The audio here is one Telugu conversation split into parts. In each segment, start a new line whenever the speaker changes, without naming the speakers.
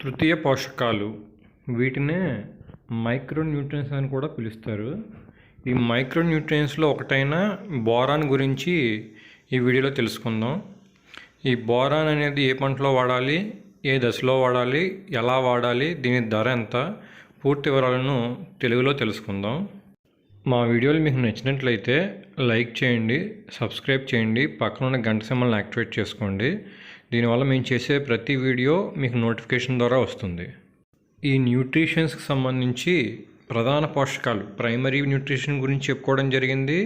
తృతీయ పోషకాలు. వీటినే మైక్రో న్యూట్రియన్స్ అని కూడా పిలుస్తారు. ఈ మైక్రో న్యూట్రియన్స్లో ఒకటైన బోరాన్ గురించి ఈ వీడియోలో తెలుసుకుందాం. ఈ బోరాన్ అనేది ఏ పంటలో వాడాలి ఏ దశలో వాడాలి ఎలా వాడాలి దీని ధర ఎంత? పూర్తి వివరాలను తెలుగులో తెలుసుకుందాం. మా వీడియోలు మీకు నచ్చినట్లయితే లైక్ చేయండి సబ్స్క్రైబ్ చేయండి పక్కన ఉన్న గంట సింబల్ని యాక్టివేట్ చేసుకోండి. దీనివల్ల మేము చేసే ప్రతి వీడియో మీకు నోటిఫికేషన్ ద్వారా వస్తుంది. ఈ న్యూట్రిషన్స్కి సంబంధించి ప్రధాన పోషకాలు ప్రైమరీ న్యూట్రిషన్ గురించి చెప్పుకోవడం జరిగింది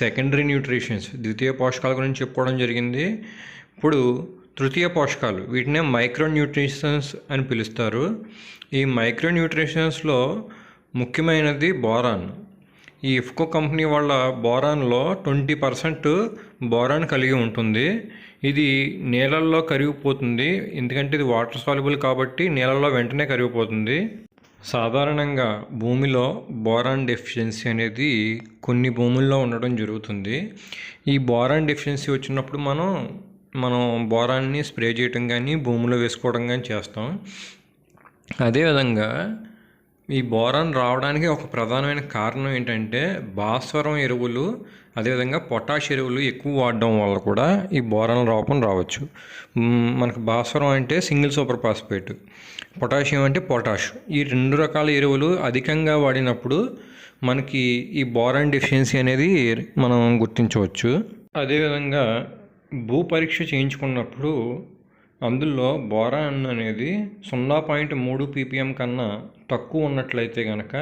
సెకండరీ న్యూట్రిషన్స్ ద్వితీయ పోషకాల గురించి చెప్పుకోవడం జరిగింది. ఇప్పుడు తృతీయ పోషకాలు వీటినే మైక్రో న్యూట్రిషన్స్ అని పిలుస్తారు. ఈ మైక్రో న్యూట్రిషన్స్లో ముఖ్యమైనది బోరాన్. ఈ ఇఫ్కో కంపెనీ వాళ్ళ బోరాన్లో ట్వంటీ పర్సెంట్ బోరాన్ కలిగి ఉంటుంది. ఇది నీళ్ళల్లో కరిగిపోతుంది. ఎందుకంటే ఇది వాటర్ సాల్యుబుల్ కాబట్టి నీళ్ళల్లో వెంటనే కరిగిపోతుంది. సాధారణంగా భూమిలో బోరాన్ డెఫిషియన్సీ అనేది కొన్ని భూముల్లో ఉండడం జరుగుతుంది. ఈ బోరాన్ డెఫిషియన్సీ వచ్చినప్పుడు మనం మనం బోరాన్ని స్ప్రే చేయటం కానీ భూమిలో వేసుకోవడం కానీ చేస్తాం. అదేవిధంగా ఈ బోరాన్ రావడానికి ఒక ప్రధానమైన కారణం ఏంటంటే భాస్వరం ఎరువులు అదేవిధంగా పొటాష్ ఎరువులు ఎక్కువ వాడడం వల్ల కూడా ఈ బోరాన్ లోపం రావచ్చు. మనకు భాస్వరం అంటే సింగిల్ సూపర్ ఫాస్ఫేట్ పొటాషియం అంటే పొటాష్. ఈ రెండు రకాల ఎరువులు అధికంగా వాడినప్పుడు మనకి ఈ బోరాన్ డెఫిషియన్సీ అనేది మనం గుర్తించవచ్చు. అదేవిధంగా భూ పరీక్ష చేయించుకున్నప్పుడు అందులో బోరాన్ అనేది సున్నా పాయింట్ మూడు పీపీఎం కన్నా తక్కువ ఉన్నట్లయితే కనుక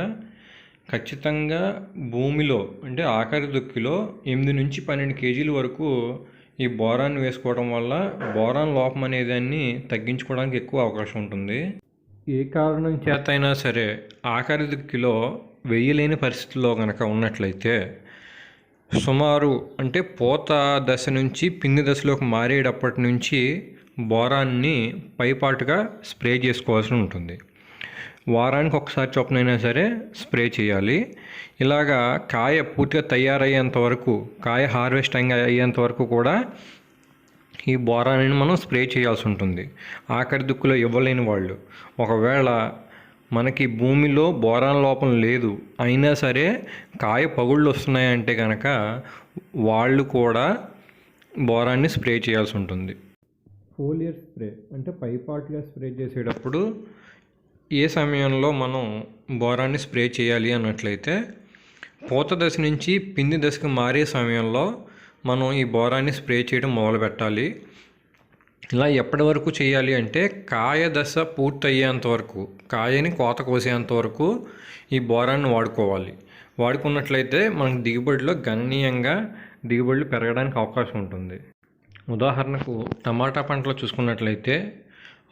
ఖచ్చితంగా భూమిలో అంటే ఆఖరి దుక్కిలో ఎనిమిది నుంచి పన్నెండు కేజీల వరకు ఈ బోరాన్ వేసుకోవడం వల్ల బోరాన్ లోపం అనే దాన్ని తగ్గించుకోవడానికి ఎక్కువ అవకాశం ఉంటుంది. ఏ కారణం చేత అయినా సరే ఆఖరి దుక్కిలో వేయలేని పరిస్థితుల్లో కనుక ఉన్నట్లయితే సుమారు అంటే పూత దశ నుంచి పిండి దశలోకి మారేటప్పటి నుంచి బోరాన్ని పైపాటుగా స్ప్రే చేసుకోవాల్సి ఉంటుంది. వారానికి ఒకసారి చొప్పునైనా సరే స్ప్రే చేయాలి. ఇలాగా కాయ పూర్తిగా తయారయ్యేంత వరకు కాయ హార్వెస్టింగ్ అయ్యేంత వరకు కూడా ఈ బోరాన్ని మనం స్ప్రే చేయాల్సి ఉంటుంది. ఆఖరి దుక్కులో ఇవ్వలేని వాళ్ళు. ఒకవేళ మనకి భూమిలో బోరాన్ లోపం లేదు అయినా సరే కాయ పగుళ్ళు వస్తున్నాయంటే కనుక వాళ్ళు కూడా బోరాన్ని స్ప్రే చేయాల్సి ఉంటుంది. ఫోలియర్ స్ప్రే అంటే పైపాటుగా స్ప్రే చేసేటప్పుడు ఏ సమయంలో మనం బోరాన్ని స్ప్రే చేయాలి అన్నట్లయితే పూత దశ నుంచి పిండి దశకు మారే సమయంలో మనం ఈ బోరాన్ని స్ప్రే చేయడం మొదలు పెట్టాలి ఇలా ఎప్పటి వరకు చేయాలి అంటే కాయ దశ పూర్తయ్యేంత వరకు కాయని కోత కోసేంత వరకు ఈ బోరాన్ని వాడుకోవాలి. వాడుకున్నట్లయితే మనకు దిగుబడిలో గణనీయంగా దిగుబడులు పెరగడానికి అవకాశం ఉంటుంది. ఉదాహరణకు టమాటా పంటలో చూసుకున్నట్లయితే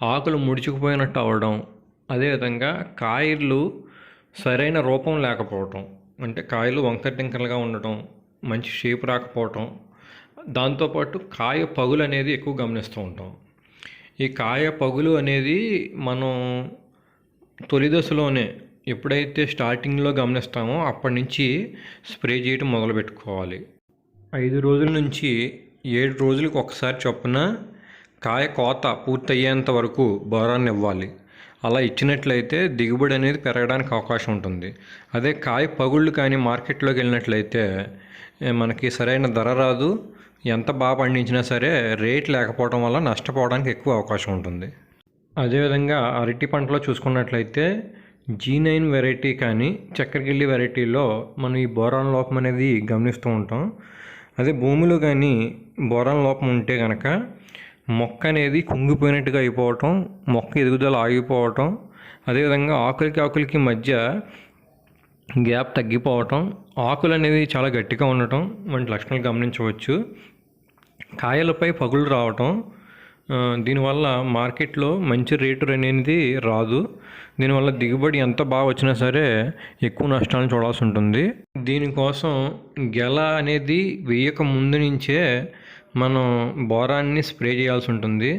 ఆకులు ముడుచుకుపోయినట్టు అవడం అదేవిధంగా కాయలు సరైన రూపం లేకపోవటం అంటే కాయలు వంకర టింకలుగా ఉండటం మంచి షేప్ రాకపోవటం దాంతోపాటు కాయ పగులు అనేది ఎక్కువ గమనిస్తూ ఉంటాం. ఈ కాయ పగులు అనేది మనం తొలి దశలోనే ఎప్పుడైతే స్టార్టింగ్లో గమనిస్తామో అప్పటి నుంచి స్ప్రే చేయడం మొదలు పెట్టుకోవాలి ఐదు రోజుల నుంచి ఏడు రోజులకు ఒకసారి చొప్పున కాయ కోత పూర్తయ్యేంత వరకు బోరాన్ని ఇవ్వాలి. అలా ఇచ్చినట్లయితే దిగుబడి అనేది పెరగడానికి అవకాశం ఉంటుంది. అదే కాయ పగుళ్ళు కానీ మార్కెట్లోకి వెళ్ళినట్లయితే మనకి సరైన ధర రాదు. ఎంత బాగా పండించినా సరే రేట్ లేకపోవడం వల్ల నష్టపోవడానికి ఎక్కువ అవకాశం ఉంటుంది. అదేవిధంగా అరటి పంటలో చూసుకున్నట్లయితే జీ నైన్ వెరైటీ కానీ చక్కెరగిల్లి వెరైటీలో మనం ఈ బోరాన్ లోపం అనేది గమనిస్తూ ఉంటాం. అదే భూమిలో కానీ బోరాన్ లోపం ఉంటే కనుక మొక్క అనేది కుంగిపోయినట్టుగా అయిపోవటం మొక్క ఎదుగుదల ఆగిపోవటం అదేవిధంగా ఆకులకి ఆకులకి మధ్య గ్యాప్ తగ్గిపోవటం ఆకులు అనేది చాలా గట్టిగా ఉండటం వంటి లక్షణాలు గమనించవచ్చు. కాయలపై పగులు రావటం దీనివల్ల మార్కెట్లో మంచి రేటు అనేది రాదు. దీనివల్ల దిగుబడి ఎంత బాగా వచ్చినా సరే ఎక్కువ నష్టాలను చూడాల్సి ఉంటుంది. దీనికోసం గెల అనేది వేయక ముందు నుంచే మనం బోరాన్ని స్ప్రే చేయాల్సి ఉంటుంది.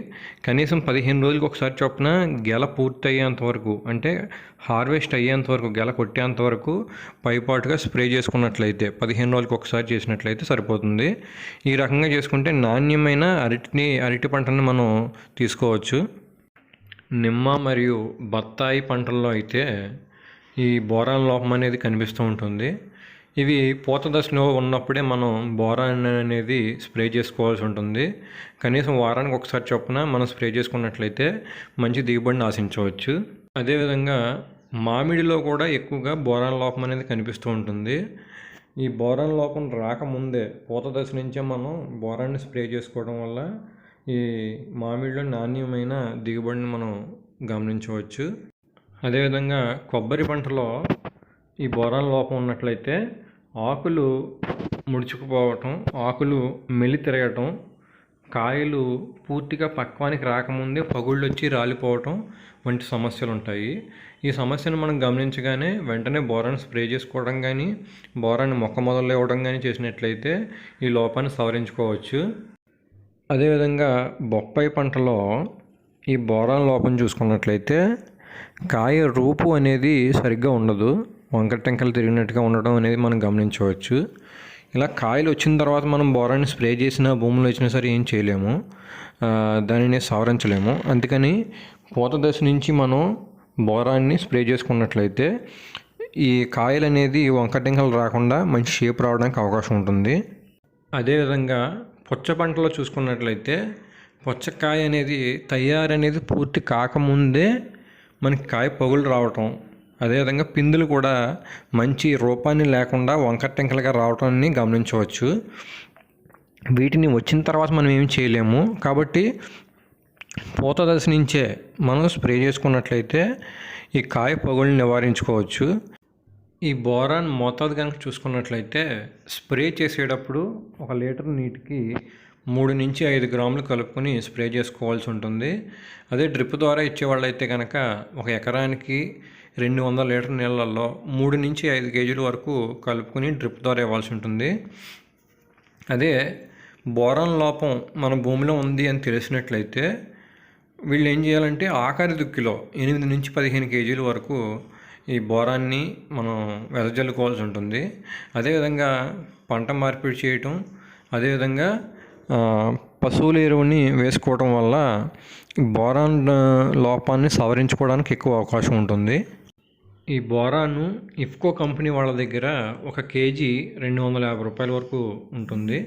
కనీసం పదిహేను రోజులకు ఒకసారి చొప్పున గెల పూర్తయ్యేంత వరకు అంటే హార్వెస్ట్ అయ్యేంత వరకు గెల కొట్టేంత వరకు పైపాటుగా స్ప్రే చేసుకున్నట్లయితే పదిహేను రోజులకు ఒకసారి చేసినట్లయితే సరిపోతుంది. ఈ రకంగా చేసుకుంటే నాణ్యమైన అరటిని అరటి పంటని మనం తీసుకోవచ్చు. నిమ్మ మరియు బత్తాయి పంటల్లో అయితే ఈ బోరాన్ లోపం అనేది కనిపిస్తూ ఉంటుంది. ఇవి పూత దశలో ఉన్నప్పుడే మనం బోరాన్ అనేది స్ప్రే చేసుకోవాల్సి ఉంటుంది. కనీసం వారానికి ఒకసారి చొప్పున మనం స్ప్రే చేసుకున్నట్లయితే మంచి దిగుబడిని ఆశించవచ్చు. అదేవిధంగా మామిడిలో కూడా ఎక్కువగా బోరాన్ లోపం అనేది కనిపిస్తూ ఉంటుంది. ఈ బోరాన్ లోపం రాకముందే పూత దశ నుంచే మనం బోరాన్ని స్ప్రే చేసుకోవడం వల్ల ఈ మామిడిలో నాణ్యమైన దిగుబడిని మనం గమనించవచ్చు. అదేవిధంగా కొబ్బరి పంటలో ఈ బోరాన్ లోపం ఉన్నట్లయితే ఆకులు ముడుచుకుపోవటం ఆకులు మెలి తిరగటం కాయలు పూర్తిగా పక్వానికి రాకముందే పగుళ్ళు వచ్చి రాలిపోవటం వంటి సమస్యలు ఉంటాయి ఈ సమస్యను మనం గమనించగానే వెంటనే బోరాన్ని స్ప్రే చేసుకోవడం కానీ బోరాన్ని మొక్క మొదలు ఇవ్వడం కానీ చేసినట్లయితే ఈ లోపాన్ని సవరించుకోవచ్చు. అదేవిధంగా బొప్పాయి పంటలో ఈ బోరాన్ లోపం చూసుకున్నట్లయితే కాయ రూపు అనేది సరిగ్గా ఉండదు. వంకర టెంకలు తిరిగినట్టుగా ఉండడం అనేది మనం గమనించవచ్చు. ఇలా కాయలు వచ్చిన తర్వాత మనం బోరాన్ని స్ప్రే చేసిన భూమిలో వచ్చినా సరే ఏం చేయలేము. దానిని సవరించలేము. అందుకని పూత దశ నుంచి మనం బోరాన్ని స్ప్రే చేసుకున్నట్లయితే ఈ కాయలు అనేది వంకటింకలు రాకుండా మంచి షేప్ రావడానికి అవకాశం ఉంటుంది. అదేవిధంగా పుచ్చ పంటలో చూసుకున్నట్లయితే పుచ్చకాయ అనేది తయారనేది పూర్తి కాకముందే మనకి కాయ పగులు రావటం అదేవిధంగా పిందులు కూడా మంచి రూపాన్ని లేకుండా వంకర టెంకలుగా రావటాన్ని గమనించవచ్చు. వీటిని వచ్చిన తర్వాత మనం ఏం చేయలేము. కాబట్టి పూత దశ నుంచే మనం స్ప్రే చేసుకున్నట్లయితే ఈ కాయ పగుల్ని నివారించుకోవచ్చు. ఈ బోరాన్ మోతాదు కనుక చూసుకున్నట్లయితే స్ప్రే చేసేటప్పుడు ఒక లీటర్ నీటికి మూడు నుంచి ఐదు గ్రాములు కలుపుకొని స్ప్రే చేసుకోవాల్సి ఉంటుంది. అదే డ్రిప్ ద్వారా ఇచ్చేవాళ్ళైతే కనుక ఒక ఎకరానికి రెండు వందల లీటర్ నీళ్ళల్లో మూడు నుంచి ఐదు కేజీల వరకు కలుపుకొని డ్రిప్ ద్వారా ఇవ్వాల్సి ఉంటుంది. అదే బోరాన్ లోపం మన భూమిలో ఉంది అని తెలిసినట్లయితే వీళ్ళు ఏం చేయాలంటే ఆఖరి దుక్కిలో ఎనిమిది నుంచి పదిహేను కేజీల వరకు ఈ బోరాన్ని మనం వెదజల్లుకోవాల్సి ఉంటుంది. అదేవిధంగా పంట మార్పిడి చేయటం అదేవిధంగా పశువుల ఎరువుని వేసుకోవడం వల్ల బోరాన్ లోపాన్ని సవరించుకోవడానికి ఎక్కువ అవకాశం ఉంటుంది. ఈ బోరాను ఇఫ్కో కంపెనీ వాళ్ళ దగ్గర ఒక కేజీ రెండు వందల యాభై రూపాయల వరకు ఉంటుంది.